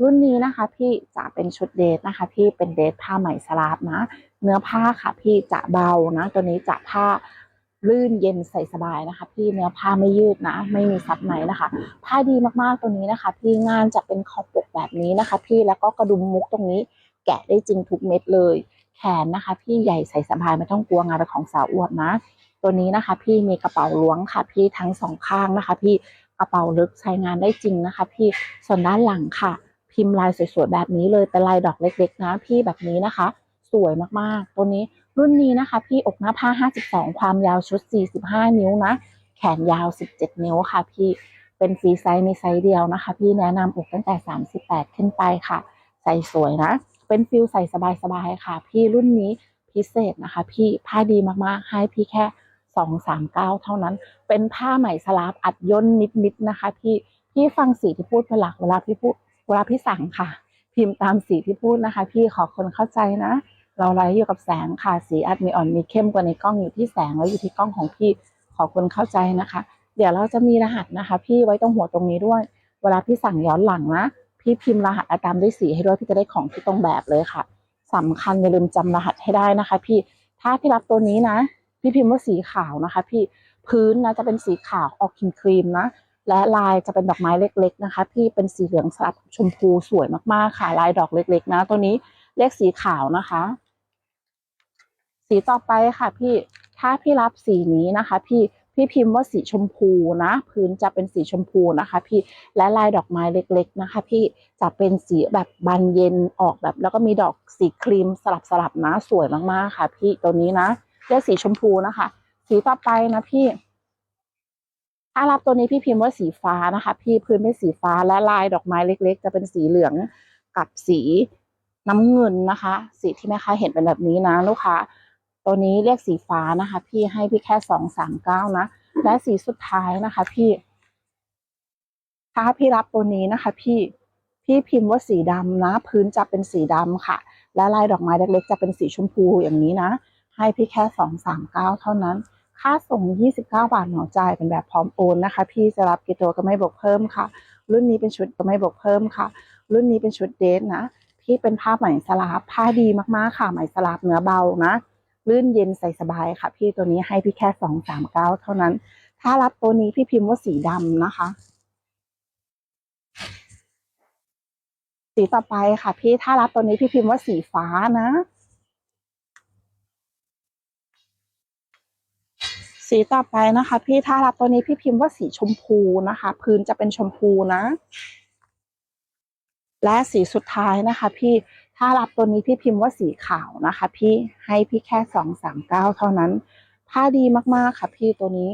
รุ่นนี้นะคะพี่จะเป็นชุดเดทนะคะ พี่เป็นเดทผ้าไหมสลาบนะ เนื้อผ้าค่ะพี่จะเบานะ ตัวนี้จะผ้าลื่นเย็นใส่สบายนะคะ พี่เนื้อผ้าไม่ยืดนะ ไม่มีซับในนะคะ ผ้าดีมากๆตัวนี้นะคะ พี่งานจะเป็นขอบปกแบบนี้นะคะ พี่แล้วก็กระดุมมุกตรงนี้ แกะได้จริงทุกเม็ดเลย แขนนะคะ พี่ใหญ่ใส่สบายไม่ต้องกลัวงานเป็นของสาวอวดนะ ตัวนี้นะคะ พี่มีกระเป๋าล้วงค่ะ พี่ทั้งสองข้างนะคะ พี่กระเป๋าลึกใช้งานได้จริงนะคะ พี่ส่วนด้านหลังค่ะ พิมพ์ลายสวยๆแบบนี้เลยเป็นลายดอกเล็ก ๆ นะพี่แบบนี้นะคะ สวยมากๆ ตัวนี้รุ่นนี้นะคะ พี่อกหน้าผ้า 52 ความยาวชุด 45 นิ้วนะ แขนยาว 17 นิ้วค่ะ พี่เป็นฟรีไซส์มีไซส์เดียวนะคะ พี่แนะนำอกตั้งแต่ 38 ขึ้นไปค่ะ ใส่สวยนะ เป็นฟิลใส่สบายๆค่ะ พี่รุ่นนี้พิเศษนะคะ พี่ผ้าดีมากๆ ให้พี่แค่ 239 เท่านั้น เป็นผ้าไหมสลาบอัดย่นนิดๆนะคะ พี่พี่ฟังสีที่พูดเป็นหลักเวลาพี่พูด เวลาพี่สั่งค่ะ พิมพ์ตามสีที่พูดนะคะ พี่ขอคนเข้าใจนะ เราไลฟ์อยู่กับแสงค่ะ สีอาจมีอ่อนมีเข้มกว่าในกล้องอยู่ที่แสงแล้วอยู่ที่กล้องของพี่ขอคนเข้าใจนะคะ เดี๋ยวเราจะมีรหัสนะคะ พี่ไว้ตรงหัวตรงนี้ด้วย เวลาพี่สั่งย้อนหลังนะพี่พิมพ์รหัสอาตามด้วยสีให้ด้วยพี่จะได้ของที่ตรงแบบเลยค่ะสำคัญอย่าลืมจำรหัสให้ได้นะคะ พี่ถ้าพี่รับตัวนี้นะ พี่พิมพ์ว่าสีขาวนะคะ พี่พื้นนะจะเป็นสีขาวออกครีมครีมๆนะ และลายจะเป็นดอกไม้เล็ก ๆนะคะพี่เป็นสีเหลืองสลับชมพูสวยมากๆค่ะ ลายดอกเล็ก ๆ นะตัวนี้เรียกสีขาวนะคะ สีต่อไปค่ะ พี่ถ้าพี่รับสีนี้นะคะ พี่พี่พิมพ์ว่าสีชมพูนะ พื้นจะเป็นสีชมพูนะคะ พี่และลายดอกไม้เล็ก ๆนะคะ พี่จะเป็นสีแบบบานเย็นออกแบบ แล้วก็มีดอกสีครีมสลับสลับนะ สวยมากๆค่ะ พี่ตัวนี้นะเรียกสีชมพูนะคะ สีต่อไปนะพี่ ถ้ารับตัวนี้พี่พิมพ์ว่าสีฟ้านะคะ พี่พื้นเป็นสีฟ้าและลายดอกไม้เล็ก ๆ จะเป็นสีเหลืองกับสีน้ำเงินนะคะ สีที่แม่ค้าเห็นเป็นแบบนี้นะลูกค้าตัวนี้เรียกสีฟ้านะคะ พี่ให้พี่แค่สองสามเก้านะและสีสุดท้ายนะคะ พี่ ถ้าพี่รับตัวนี้นะคะ พี่พี่พิมพ์ว่าสีดำนะ พื้นจะเป็นสีดำค่ะ และลายดอกไม้เล็กๆจะเป็นสีชมพูอย่างนี้นะ ให้พี่แค่สองสามเก้าเท่านั้น ค่าส่ง 29 บาทเหมาจ่ายเป็นแบบพร้อมโอนนะคะ พี่จะรับกี่ตัวก็ไม่บวกเพิ่มค่ะ รุ่นนี้เป็นชุดก็ไม่บวกเพิ่มค่ะ รุ่นนี้เป็นชุดเดทนะ ที่เป็นผ้าไหมสลาบผ้าดีมากๆค่ะ ไหมสลาบเนื้อเบานะ ลื่นเย็นใส่สบายค่ะ พี่ตัวนี้ให้พี่แค่สองสามเก้าเท่านั้น ถ้ารับตัวนี้พี่พิมพ์ว่าสีดำนะคะ สีต่อไปค่ะ พี่ถ้ารับตัวนี้พี่พิมพ์ว่าสีฟ้านะ สีต่อไปนะคะ พี่ถ้ารับตัวนี้พี่พิมพ์ว่าสีชมพูนะคะ พื้นจะเป็นชมพูนะ และสีสุดท้ายนะคะ พี่ถ้ารับตัวนี้พี่พิมพ์ว่าสีขาวนะคะ พี่ให้พี่แค่สองสามเก้าเท่านั้น ผ้าดีมากๆค่ะ พี่ตัวนี้